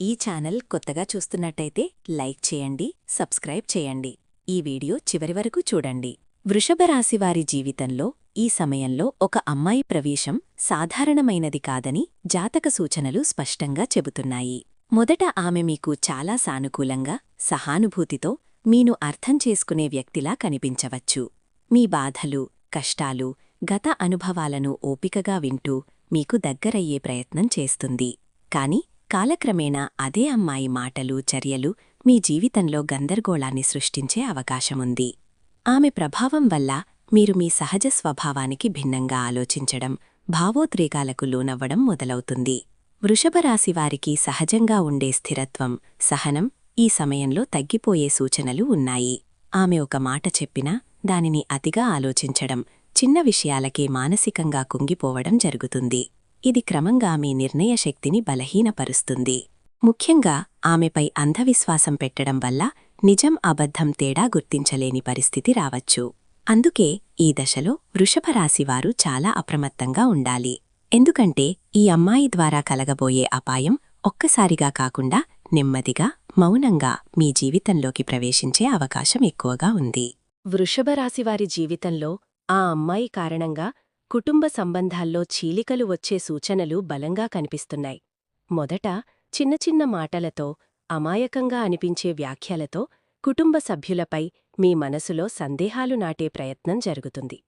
ఈ ఛానల్ కొత్తగా చూస్తున్నట్టయితే లైక్ చేయండి సబ్స్క్రైబ్ చేయండి. ఈ వీడియో చివరి వరకు చూడండి. వృషభ రాశివారి జీవితంలో ఈ సమయంలో ఒక అమ్మాయి ప్రవేశం సాధారణమైనది కాదని జాతక సూచనలు స్పష్టంగా చెబుతున్నాయి. మొదట ఆమె మీకు చాలా సానుకూలంగా సహానుభూతితో మీను అర్థం చేసుకునే వ్యక్తిలా కనిపించవచ్చు. మీ బాధలు కష్టాలు గత అనుభవాలను ఓపికగా వింటూ మీకు దగ్గరయ్యే ప్రయత్నం చేస్తుంది. కాని కాలక్రమేణా అదే అమ్మాయి మాటలు చర్యలు మీ జీవితంలో గందరగోళాన్ని సృష్టించే అవకాశముంది. ఆమె ప్రభావం వల్ల మీరు మీ సహజ స్వభావానికి భిన్నంగా ఆలోచించడం భావోద్రేకాలకు లోనవ్వడం మొదలవుతుంది. వృషభరాశివారికి సహజంగా ఉండే స్థిరత్వం సహనం ఈ సమయంలో తగ్గిపోయే సూచనలు ఉన్నాయి. ఆమె ఒక మాట చెప్పినా దానిని అతిగా ఆలోచించడం చిన్న విషయాలకే మానసికంగా కుంగిపోవడం జరుగుతుంది. ఇది క్రమంగా మీ నిర్ణయ శక్తిని బలహీనపరుస్తుంది. ముఖ్యంగా ఆమెపై అంధవిశ్వాసం పెట్టడం వల్ల నిజం అబద్ధం తేడా గుర్తించలేని పరిస్థితి రావచ్చు. అందుకే ఈ దశలో వృషభరాశివారు చాలా అప్రమత్తంగా ఉండాలి. ఎందుకంటే ఈ అమ్మాయి ద్వారా కలగబోయే అపాయం ఒక్కసారిగా కాకుండా నెమ్మదిగా మౌనంగా మీ జీవితంలోకి ప్రవేశించే అవకాశం ఎక్కువగా ఉంది. వృషభరాశివారి జీవితంలో ఆ అమ్మాయి కారణంగా కుటుంబ సంబంధాల్లో చీలికలు వచ్చే సూచనలు బలంగా కనిపిస్తున్నాయి. మొదట చిన్న చిన్న మాటలతో అమాయకంగా అనిపించే వ్యాఖ్యలతో కుటుంబ సభ్యులపై మీ మనసులో సందేహాలు నాటే ప్రయత్నం జరుగుతుంది.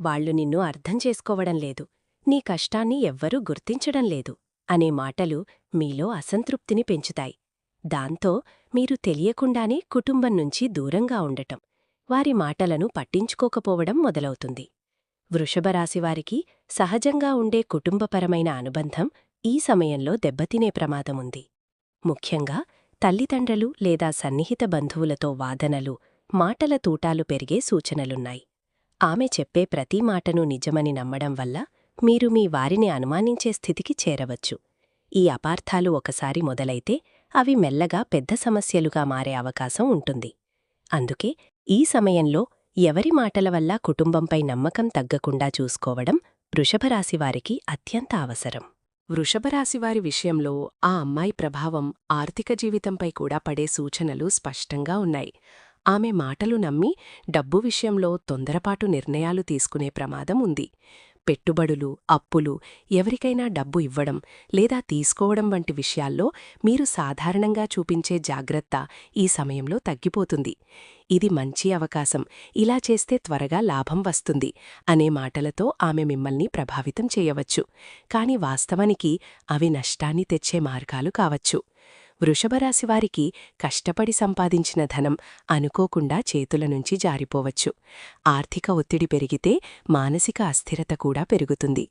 వాళ్ళు నిన్ను అర్థం చేసుకోవడం లేదు నీ కష్టాన్ని ఎవ్వరూ గుర్తించడం లేదు అనే మాటలు మీలో అసంతృప్తిని పెంచుతాయి. దాంతో మీరు తెలియకుండానే కుటుంబం నుంచి దూరంగా ఉండటం వారి మాటలను పట్టించుకోకపోవడం మొదలవుతుంది. వృషభరాశివారికి సహజంగా ఉండే కుటుంబపరమైన అనుబంధం ఈ సమయంలో దెబ్బతినే ప్రమాదముంది. ముఖ్యంగా తల్లిదండ్రులు లేదా సన్నిహిత బంధువులతో వాదనలు మాటల తూటాలు పెరిగే సూచనలున్నాయి. ఆమె చెప్పే ప్రతి మాటను నిజమని నమ్మడం వల్ల మీరు మీ వారిని అనుమానించే స్థితికి చేరవచ్చు. ఈ అపార్థాలు ఒకసారి మొదలైతే అవి మెల్లగా పెద్ద సమస్యలుగా మారే అవకాశం ఉంటుంది. అందుకే ఈ సమయంలో ఎవరి మాటల వల్ల కుటుంబంపై నమ్మకం తగ్గకుండా చూసుకోవడం వృషభరాశివారికి అత్యంత అవసరం. వృషభరాశివారి విషయంలో ఆ అమ్మాయి ప్రభావం ఆర్థిక జీవితంపై కూడా పడే సూచనలు స్పష్టంగా ఉన్నాయి. ఆమె మాటలు నమ్మి డబ్బు విషయంలో తొందరపాటు నిర్ణయాలు తీసుకునే ప్రమాదం ఉంది. పెట్టుబడులు అప్పులు ఎవరికైనా డబ్బు ఇవ్వడం లేదా తీసుకోవడం వంటి విషయాల్లో మీరు సాధారణంగా చూపించే జాగ్రత్త ఈ సమయంలో తగ్గిపోతుంది. ఇది మంచి అవకాశం. ఇలా చేస్తే త్వరగా లాభం వస్తుంది అనే మాటలతో ఆమె మిమ్మల్ని ప్రభావితం చేయవచ్చు. కాని వాస్తవానికి అవి నష్టాన్ని తెచ్చే మార్గాలు కావచ్చు. వృషభరాశివారికి కష్టపడి సంపాదించిన ధనం అనుకోకుండా చేతుల నుంచి జారిపోవచ్చు. ఆర్థిక ఒత్తిడి పెరిగితే మానసిక అస్థిరత కూడా పెరుగుతుంది.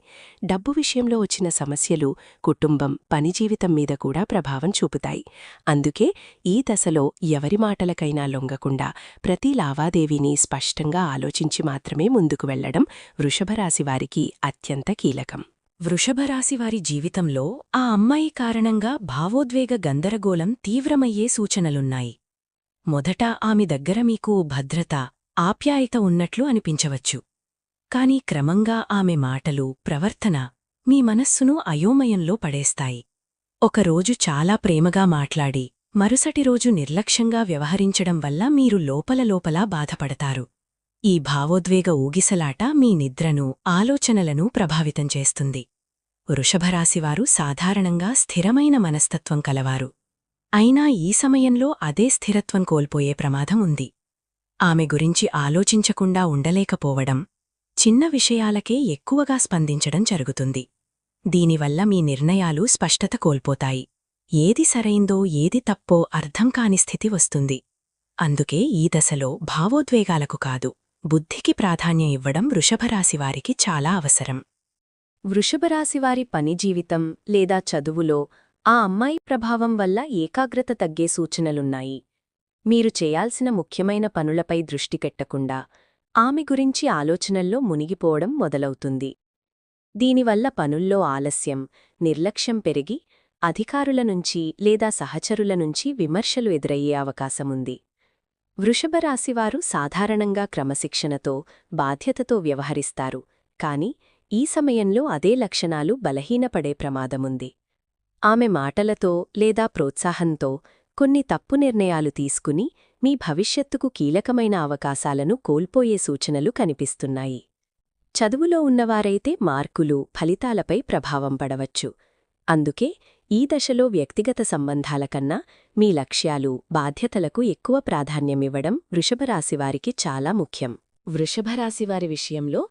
డబ్బు విషయంలో వచ్చిన సమస్యలు కుటుంబం పని జీవితం మీద కూడా ప్రభావం చూపుతాయి. అందుకే ఈ దశలో ఎవరి మాటలకైనా లొంగకుండా ప్రతి లావాదేవీని స్పష్టంగా ఆలోచించి మాత్రమే ముందుకు వెళ్ళడం వృషభరాశివారికి అత్యంత కీలకం. వృషభరాశివారి జీవితంలో ఆ అమ్మాయి కారణంగా భావోద్వేగ గందరగోళం తీవ్రమయ్యే సూచనలున్నాయి. మొదట ఆమె దగ్గర మీకు భద్రత ఆప్యాయత ఉన్నట్లు అనిపించవచ్చు. కాని క్రమంగా ఆమె మాటలు ప్రవర్తన మీ మనస్సును అయోమయంలో పడేస్తాయి. ఒకరోజు చాలా ప్రేమగా మాట్లాడి మరుసటి రోజు నిర్లక్ష్యంగా వ్యవహరించడం వల్ల మీరు లోపల లోపలా బాధపడతారు. ఈ భావోద్వేగ ఊగిసలాట మీ నిద్రను ఆలోచనలను ప్రభావితం చేస్తుంది. వృషభరాశివారు సాధారణంగా స్థిరమైన మనస్తత్వం కలవారు. అయినా ఈ సమయంలో అదే స్థిరత్వం కోల్పోయే ప్రమాదం ఉంది. ఆమె గురించి ఆలోచించకుండా ఉండలేకపోవడం చిన్న విషయాలకే ఎక్కువగా స్పందించడం జరుగుతుంది. దీనివల్ల మీ నిర్ణయాలు స్పష్టత కోల్పోతాయి. ఏది సరైందో ఏది తప్పో అర్థం కాని స్థితి వస్తుంది. అందుకే ఈ దశలో భావోద్వేగాలకు కాదు. బుద్ధికి ప్రాధాన్యం ఇవ్వడం వృషభరాశివారికి చాలా అవసరం. వృషభరాశివారి పని జీవితం లేదా చదువులో ఆ అమ్మాయి ప్రభావం వల్ల ఏకాగ్రత తగ్గే సూచనలున్నాయి. మీరు చేయాల్సిన ముఖ్యమైన పనులపై దృష్టి కెట్టకుండా ఆమె గురించి ఆలోచనల్లో మునిగిపోవడం మొదలవుతుంది. దీనివల్ల పనుల్లో ఆలస్యం నిర్లక్ష్యం పెరిగి అధికారుల నుంచి లేదా సహచరుల నుంచి విమర్శలు ఎదురయ్యే అవకాశముంది. వృషభరాశివారు సాధారణంగా క్రమశిక్షణతో బాధ్యతతో వ్యవహరిస్తారు. కాని ఈ సమయంలో అదే లక్షణాలు బలహీనపడే ప్రమాదముంది. ఆమె మాటలతో లేదా ప్రోత్సాహంతో కొన్ని తప్పు నిర్ణయాలు తీసుకుని మీ భవిష్యత్తుకు కీలకమైన అవకాశాలను కోల్పోయే సూచనలు కనిపిస్తున్నాయి. చదువులో ఉన్నవారైతే మార్కులు ఫలితాలపై ప్రభావం పడవచ్చు. అందుకే ఈ దశలో వ్యక్తిగత సంబంధాల కన్నా మీ లక్ష్యాలు బాధ్యతలకు ఎక్కువ ప్రాధాన్యమివ్వడం వృషభరాశివారికి చాలా ముఖ్యం. వృషభరాశివారి విషయంలో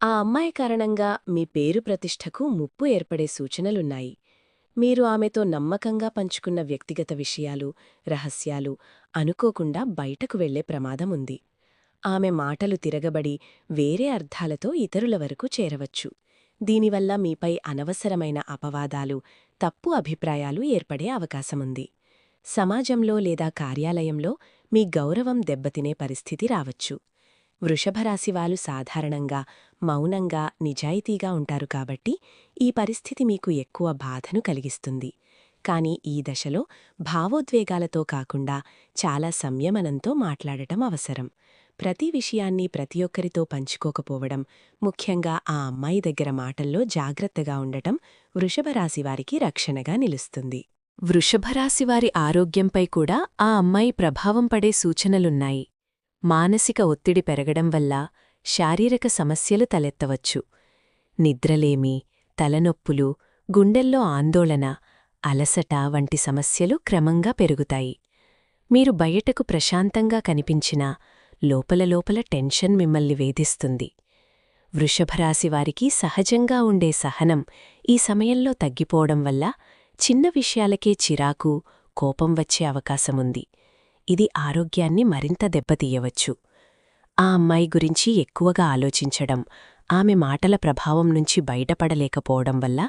ఆ అమ్మాయి కారణంగా మీ పేరు ప్రతిష్టకు ముప్పు ఏర్పడే సూచనలున్నాయి. మీరు ఆమెతో నమ్మకంగా పంచుకున్న వ్యక్తిగత విషయాలు రహస్యాలు అనుకోకుండా బయటకు వెళ్ళే ప్రమాదం ఉంది. ఆమె మాటలు తిరగబడి వేరే అర్థాలతో ఇతరుల వరకు చేరవచ్చు. దీనివల్ల మీపై అనవసరమైన అపవాదాలు తప్పు అభిప్రాయాలు ఏర్పడే అవకాశముంది. సమాజంలో లేదా కార్యాలయంలో మీ గౌరవం దెబ్బతినే పరిస్థితి రావచ్చు. వృషభరాశివాలు సాధారణంగా మౌనంగా నిజాయితీగా ఉంటారు కాబట్టి ఈ పరిస్థితి మీకు ఎక్కువ బాధను కలిగిస్తుంది. కానీ ఈ దశలో భావోద్వేగాలతో కాకుండా చాలా సంయమనంతో మాట్లాడటం అవసరం. ప్రతి విషయాన్ని ప్రతి ఒక్కరితో పంచుకోకపోవడం ముఖ్యంగా ఆ అమ్మాయి దగ్గర మాటల్లో జాగ్రత్తగా ఉండటం వృషభరాశివారికి రక్షణగా నిలుస్తుంది. వృషభరాశివారి ఆరోగ్యంపై కూడా ఆ అమ్మాయి ప్రభావం పడే సూచనలున్నాయి. మానసిక ఒత్తిడి పెరగడం వల్ల శారీరక సమస్యలు తలెత్తవచ్చు. నిద్రలేమి తలనొప్పులు గుండెల్లో ఆందోళన అలసట వంటి సమస్యలు క్రమంగా పెరుగుతాయి. మీరు బయటకు ప్రశాంతంగా కనిపించినా లోపల లోపల టెన్షన్ మిమ్మల్ని వేధిస్తుంది. వృషభరాశివారికి సహజంగా ఉండే సహనం ఈ సమయంలో తగ్గిపోవడం వల్ల చిన్న విషయాలకే చిరాకు కోపం వచ్చే అవకాశముంది. ఇది ఆరోగ్యాన్ని మరింత దెబ్బతీయవచ్చు. ఆ అమ్మాయి గురించి ఎక్కువగా ఆలోచించడం ఆమె మాటల ప్రభావం నుంచి బయటపడలేకపోవడం వల్ల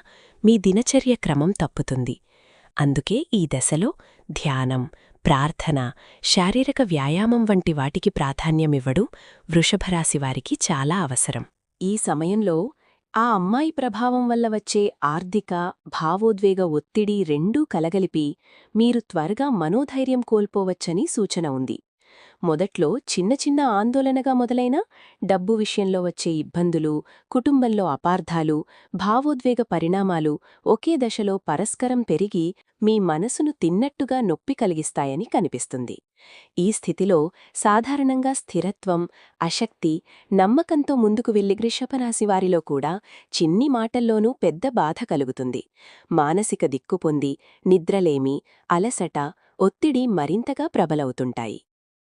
మీ దినచర్య క్రమం తప్పుతుంది. అందుకే ఈ దశలో ధ్యానం ప్రార్థన శారీరక వ్యాయామం వంటి వాటికి ప్రాధాన్యమివ్వడు వృషభరాశివారికి చాలా అవసరం. ఈ సమయంలో ఆ అమ్మాయి ప్రభావం వల్ల వచ్చే ఆర్థిక భావోద్వేగ ఒత్తిడి రెండూ కలగలిపి మీరు త్వరగా మనోధైర్యం కోల్పోవచ్చని సూచన ఉంది. మొదట్లో చిన్న చిన్న ఆందోళనగా మొదలైన డబ్బు విషయంలో వచ్చే ఇబ్బందులు కుటుంబంలో అపార్థాలు భావోద్వేగ పరిణామాలు ఒకే దశలో పరస్కరం పెరిగి మీ మనసును తిన్నట్టుగా నొప్పి కలిగిస్తాయని కనిపిస్తుంది. ఈ స్థితిలో సాధారణంగా స్థిరత్వం అశక్తి నమ్మకంతో ముందుకు వెళ్ళి వృషభరాశివారిలో కూడా చిన్ని మాటల్లోనూ పెద్ద బాధ కలుగుతుంది. మానసిక దిక్కుపొంది నిద్రలేమి అలసట ఒత్తిడి మరింతగా ప్రబలవుతుంటాయి.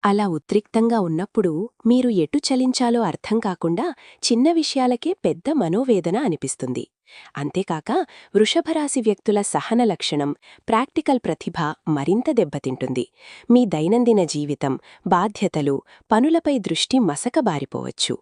అలా ఉద్రిక్తంగా ఉన్నప్పుడు మీరు ఎటు చలించాలో అర్థం కాకుండా చిన్న విషయాలకే పెద్ద మనోవేదన అనిపిస్తుంది. అంతేకాక వృషభరాశి వ్యక్తుల సహన లక్షణం ప్రాక్టికల్ ప్రతిభ మరింత దెబ్బతింటుంది. మీ దైనందిన జీవితం బాధ్యతలు పనులపై దృష్టి మసకబారిపోవచ్చు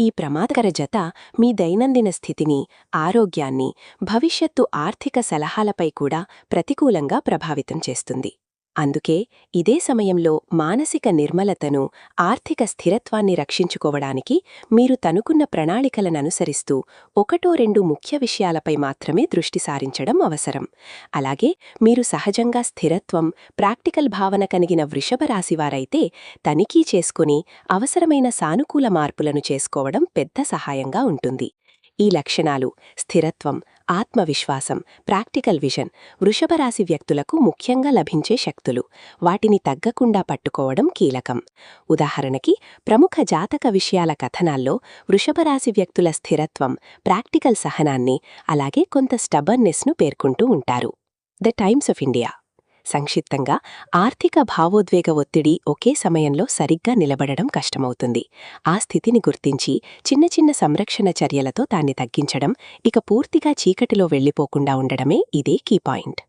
ఈ ప్రమాదకర జత మీ దైనందిన స్థితిని ఆరోగ్యాన్ని భవిష్యత్తు ఆర్థిక సలహాలపై కూడా ప్రతికూలంగా ప్రభావితం చేస్తుంది. అందుకే ఇదే సమయంలో మానసిక నిర్మలతను ఆర్థిక స్థిరత్వాన్ని రక్షించుకోవడానికి మీరు తనుకున్న ప్రణాళికలననుసరిస్తూ ఒకటో రెండు ముఖ్య విషయాలపై మాత్రమే దృష్టి సారించడం అవసరం. అలాగే మీరు సహజంగా స్థిరత్వం ప్రాక్టికల్ భావన కలిగిన వృషభరాశివారైతే తనిఖీ చేసుకుని అవసరమైన సానుకూల మార్పులను చేసుకోవడం పెద్ద సహాయంగా ఉంటుంది. ఈ లక్షణాలు స్థిరత్వం ఆత్మవిశ్వాసం ప్రాక్టికల్ విజన్ వృషభరాశి వ్యక్తులకు ముఖ్యంగా లభించే శక్తులు. వాటిని తగ్గకుండా పట్టుకోవడం కీలకం. ఉదాహరణకి ప్రముఖ జాతక విషయాల కథనాల్లో వృషభరాశి వ్యక్తుల స్థిరత్వం ప్రాక్టికల్ సహనాన్ని అలాగే కొంత స్టబర్నెస్ను పేర్కొంటూ ఉంటారు. ద టైమ్స్ ఆఫ్ ఇండియా సంక్షిప్తంగా ఆర్థిక భావోద్వేగ ఒత్తిడి ఒకే సమయంలో సరిగ్గా నిలబడడం కష్టమవుతుంది. ఆ స్థితిని గుర్తించి చిన్న చిన్న సంరక్షణ చర్యలతో దాన్ని తగ్గించడం ఇక పూర్తిగా చీకటిలో వెళ్ళిపోకుండా ఉండడమే ఇదే కీ పాయింట్.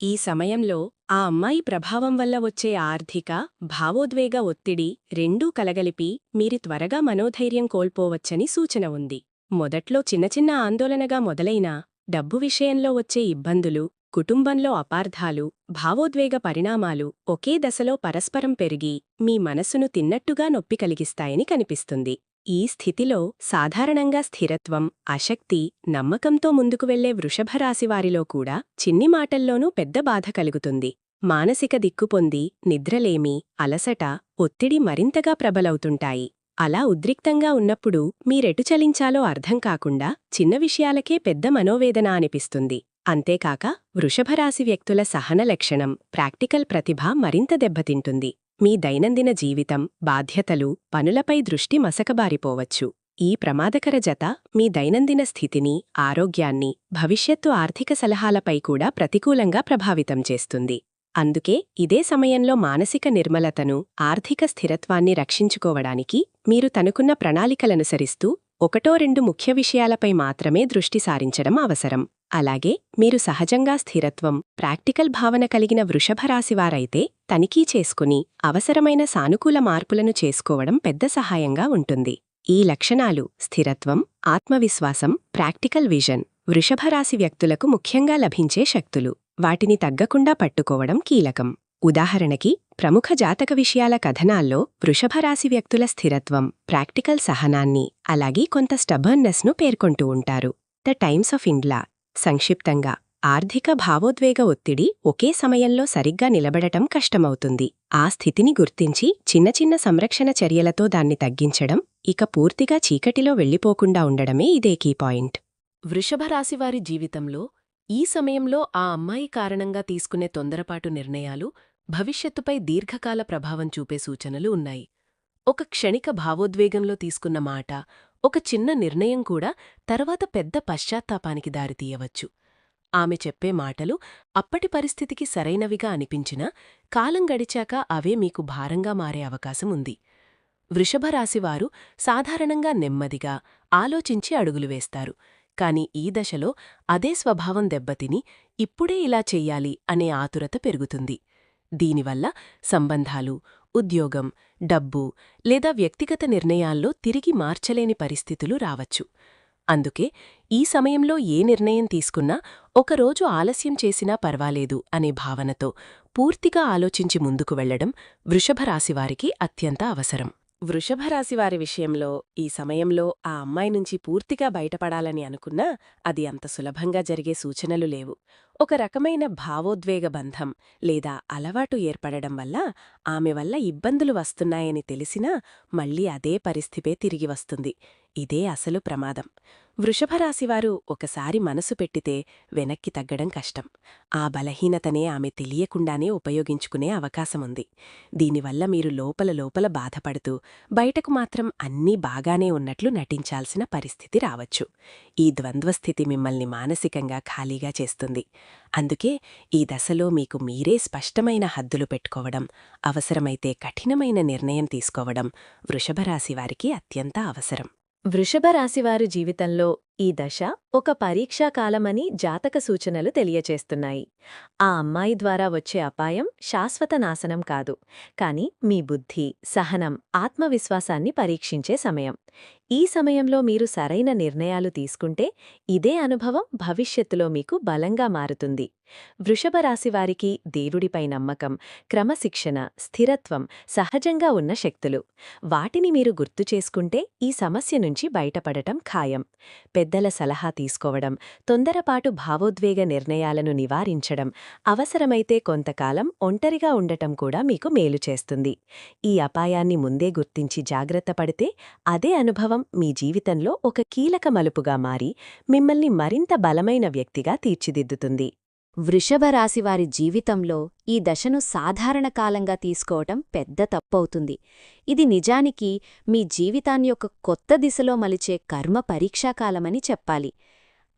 ఈ సమయంలో ఆ అమ్మాయి ప్రభావం వల్ల వచ్చే ఆర్థిక భావోద్వేగ ఒత్తిడి రెండూ కలగలిపి మీరు త్వరగా మనోధైర్యం కోల్పోవచ్చని సూచన ఉంది. మొదట్లో చిన్న చిన్న ఆందోళనగా మొదలైనా డబ్బు విషయంలో వచ్చే ఇబ్బందులు కుటుంబంలో అపార్థాలు భావోద్వేగ పరిణామాలు ఒకే దశలో పరస్పరం పెరిగి మీ మనసును తిన్నట్టుగా నొప్పి కలిగిస్తాయని కనిపిస్తుంది. ఈ స్థితిలో సాధారణంగా స్థిరత్వం అశక్తి నమ్మకంతో ముందుకు వెళ్ళే వృషభరాశివారిలో కూడా చిన్ని మాటల్లోనూ పెద్ద బాధ కలుగుతుంది. మానసిక దిక్కుపొంది నిద్రలేమి అలసట ఒత్తిడి మరింతగా ప్రబలవుతుంటాయి. అలా ఉద్రిక్తంగా ఉన్నప్పుడు మీరెటు చలించాలో అర్థం కాకుండా చిన్న విషయాలకే పెద్ద మనోవేదన అనిపిస్తుంది. అంతేకాక వృషభరాశి వ్యక్తుల సహన లక్షణం ప్రాక్టికల్ ప్రతిభ మరింత దెబ్బతింటుంది. మీ దైనందిన జీవితం బాధ్యతలు పనులపై దృష్టి మసకబారిపోవచ్చు. ఈ ప్రమాదకర జత మీ దైనందిన స్థితిని ఆరోగ్యాన్ని భవిష్యత్తు ఆర్థిక సలహాలపై కూడా ప్రతికూలంగా ప్రభావితం చేస్తుంది. అందుకే ఇదే సమయంలో మానసిక నిర్మలతను ఆర్థిక స్థిరత్వాన్ని రక్షించుకోవడానికి మీరు తనుకున్న ప్రణాళికలనుసరిస్తూ ఒకటో రెండు ముఖ్య విషయాలపై మాత్రమే దృష్టి సారించడం అవసరం. అలాగే మీరు సహజంగా స్థిరత్వం ప్రాక్టికల్ భావన కలిగిన వృషభరాశివారైతే తనిఖీ చేసుకుని అవసరమైన సానుకూల మార్పులను చేసుకోవడం పెద్ద సహాయంగా ఉంటుంది. ఈ లక్షణాలు స్థిరత్వం ఆత్మవిశ్వాసం ప్రాక్టికల్ విజన్ వృషభరాశి వ్యక్తులకు ముఖ్యంగా లభించే శక్తులు. వాటిని తగ్గకుండా పట్టుకోవడం కీలకం. ఉదాహరణకి ప్రముఖ జాతక విషయాల కథనాల్లో వృషభరాశి వ్యక్తుల స్థిరత్వం ప్రాక్టికల్ సహనాన్ని అలాగే కొంత స్టబర్నెస్ను పేర్కొంటూ ఉంటారు. ద టైమ్స్ ఆఫ్ ఇండ్లా సంక్షిప్తంగా ఆర్థిక భావోద్వేగ ఒత్తిడి ఒకే సమయంలో సరిగ్గా నిలబడటం కష్టమవుతుంది. ఆ స్థితిని గుర్తించి చిన్న చిన్న సంరక్షణ చర్యలతో దాన్ని తగ్గించడం ఇక పూర్తిగా చీకటిలో వెళ్ళిపోకుండా ఉండడమే ఇదే కీ పాయింట్. వృషభరాశివారి జీవితంలో ఈ సమయంలో ఆ అమ్మాయి కారణంగా తీసుకునే తొందరపాటు నిర్ణయాలు భవిష్యత్తుపై దీర్ఘకాల ప్రభావం చూపే సూచనలు ఉన్నాయి. ఒక క్షణిక భావోద్వేగంలో తీసుకున్న మాట ఒక చిన్న నిర్ణయం కూడా తర్వాత పెద్ద పశ్చాత్తాపానికి దారితీయవచ్చు ఆమె చెప్పే మాటలు అప్పటి పరిస్థితికి సరైనవిగా అనిపించినా కాలం గడిచాక అవే మీకు భారంగా మారే అవకాశం ఉంది. వృషభరాశివారు సాధారణంగా నెమ్మదిగా ఆలోచించి అడుగులు వేస్తారు. కాని ఈ దశలో అదే స్వభావం దెబ్బతిని ఇప్పుడే ఇలా చెయ్యాలి అనే ఆతురత పెరుగుతుంది. దీనివల్ల సంబంధాలు ఉద్యోగం డబ్బు లేదా వ్యక్తిగత నిర్ణయాల్లో తిరిగి మార్చలేని పరిస్థితులు రావచ్చు. అందుకే ఈ సమయంలో ఏ నిర్ణయం తీసుకున్నా ఒకరోజు ఆలస్యం చేసినా పర్వాలేదు అనే భావనతో పూర్తిగా ఆలోచించి ముందుకు వెళ్ళడం వృషభరాశివారికి అత్యంత అవసరం. వృషభరాశివారి విషయంలో ఈ సమయంలో ఆ అమ్మాయి నుంచి పూర్తిగా బయటపడాలని అనుకున్నా అది అంత సులభంగా జరిగే సూచనలు లేవు. ఒక రకమైన భావోద్వేగ బంధం లేదా అలవాటు ఏర్పడడం వల్ల ఆమె వల్ల ఇబ్బందులు వస్తున్నాయని తెలిసినా మళ్ళీ అదే పరిస్థితే తిరిగి వస్తుంది. ఇదే అసలు ప్రమాదం. వృషభరాశివారు ఒకసారి మనసు పెట్టితే వెనక్కి తగ్గడం కష్టం. ఆ బలహీనతనే ఆమె తెలియకుండానే ఉపయోగించుకునే అవకాశముంది. దీనివల్ల మీరు లోపల లోపల బాధపడుతూ బయటకు మాత్రం అన్నీ బాగానే ఉన్నట్లు నటించాల్సిన పరిస్థితి రావచ్చు. ఈ ద్వంద్వస్థితి మిమ్మల్ని మానసికంగా ఖాళీగా చేస్తుంది. అందుకే ఈ దశలో మీకు మీరే స్పష్టమైన హద్దులు పెట్టుకోవడం అవసరమైతే కఠినమైన నిర్ణయం తీసుకోవడం వృషభరాశివారికి అత్యంత అవసరం. వృషభరాశివారు జీవితంలో ఈ దశ ఒక పరీక్షాకాలమని జాతక సూచనలు తెలియచేస్తున్నాయి. ఆ అమ్మాయి ద్వారా వచ్చే అపాయం శాశ్వత నాశనం కాదు. కాని మీ బుద్ధి సహనం ఆత్మవిశ్వాసాన్ని పరీక్షించే సమయం. ఈ సమయంలో మీరు సరైన నిర్ణయాలు తీసుకుంటే ఇదే అనుభవం భవిష్యత్తులో మీకు బలంగా మారుతుంది. వృషభరాశివారికి దేవుడిపై నమ్మకం క్రమశిక్షణ స్థిరత్వం సహజంగా ఉన్న శక్తులు. వాటిని మీరు గుర్తు చేసుకుంటే ఈ సమస్య నుంచి బయటపడటం ఖాయం. పెద్దల సలహా తీసుకోవడం తొందరపాటు భావోద్వేగ నిర్ణయాలను నివారించడం అవసరమైతే కొంతకాలం ఒంటరిగా ఉండటం కూడా మీకు మేలు చేస్తుంది. ఈ అపాయాన్ని ముందే గుర్తించి జాగ్రత్త పడితే అదే అనుభవం మీ జీవితంలో ఒక కీలక మలుపుగా మారి మిమ్మల్ని మరింత బలమైన వ్యక్తిగా తీర్చిదిద్దుతుంది. వృషభ రాశివారి జీవితంలో ఈ దశను సాధారణ కాలంగా తీసుకోవటం పెద్ద తప్పవుతుంది. ఇది నిజానికి మీ జీవితాన్ని ఒక కొత్త దిశలో మలిచే కర్మ పరీక్షాకాలమని చెప్పాలి.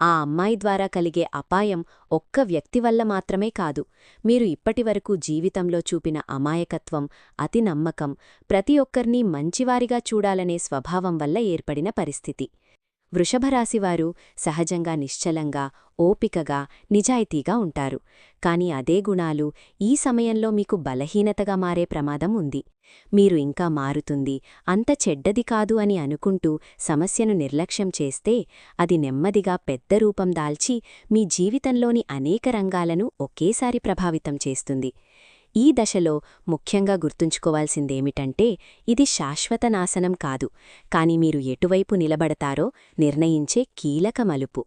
ఆ అమ్మాయి ద్వారా కలిగే అపాయం ఒక్క వ్యక్తి వల్ల మాత్రమే కాదు. మీరు ఇప్పటివరకు జీవితంలో చూపిన అమాయకత్వం అతి నమ్మకం ప్రతి ఒక్కర్నీ మంచివారిగా చూడాలనే స్వభావం వల్ల ఏర్పడిన పరిస్థితి. వృషభరాశివారు సహజంగా నిశ్చలంగా ఓపికగా నిజాయితీగా ఉంటారు. కాని అదే గుణాలు ఈ సమయంలో మీకు బలహీనతగా మారే ప్రమాదం ఉంది. మీరు ఇంకా మారుతుంది అంత చెడ్డది కాదు అని అనుకుంటూ సమస్యను నిర్లక్ష్యం చేస్తే అది నెమ్మదిగా పెద్ద రూపం దాల్చి మీ జీవితంలోని అనేక రంగాలను ఒకేసారి ప్రభావితం చేస్తుంది. ఈ దశలో ముఖ్యంగా గుర్తుంచుకోవాల్సిందేమిటంటే ఇది శాశ్వత నాశనం కాదు. కాని మీరు ఎటువైపు నిలబడతారో నిర్ణయించే కీలక మలుపు.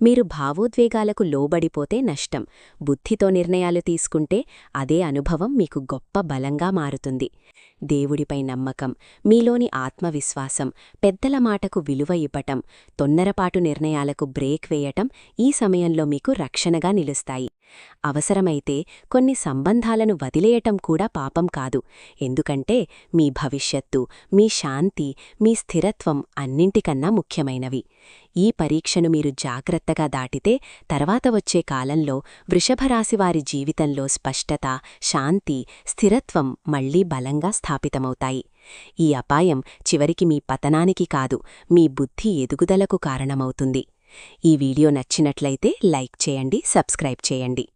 మీరు భావోద్వేగాలకు లోబడిపోతే నష్టం. బుద్ధితో నిర్ణయాలు తీసుకుంటే అదే అనుభవం మీకు గొప్ప బలంగా మారుతుంది. దేవుడిపై నమ్మకం మీలోని ఆత్మవిశ్వాసం పెద్దల మాటకు విలువ ఇవ్వటం తొన్నరపాటు నిర్ణయాలకు బ్రేక్ వేయటం ఈ సమయంలో మీకు రక్షణగా నిలుస్తాయి. అవసరమైతే కొన్ని సంబంధాలను వదిలేయటం కూడా పాపం కాదు. ఎందుకంటే మీ భవిష్యత్తు మీ శాంతి మీ స్థిరత్వం అన్నింటికన్నా ముఖ్యమైనవి. ఈ పరీక్షను మీరు జాగ్రత్తగా దాటితే తర్వాత వచ్చే కాలంలో వృషభరాశివారి జీవితంలో స్పష్టత శాంతి స్థిరత్వం మళ్ళీ బలంగా స్థాపితమవుతాయి. ఈ అపాయం చివరికి మీ పతనానికి కాదు మీ బుద్ధి ఎదుగుదలకు కారణమవుతుంది. ఈ వీడియో నచ్చినట్లయితే లైక్ చేయండి సబ్స్క్రైబ్ చేయండి.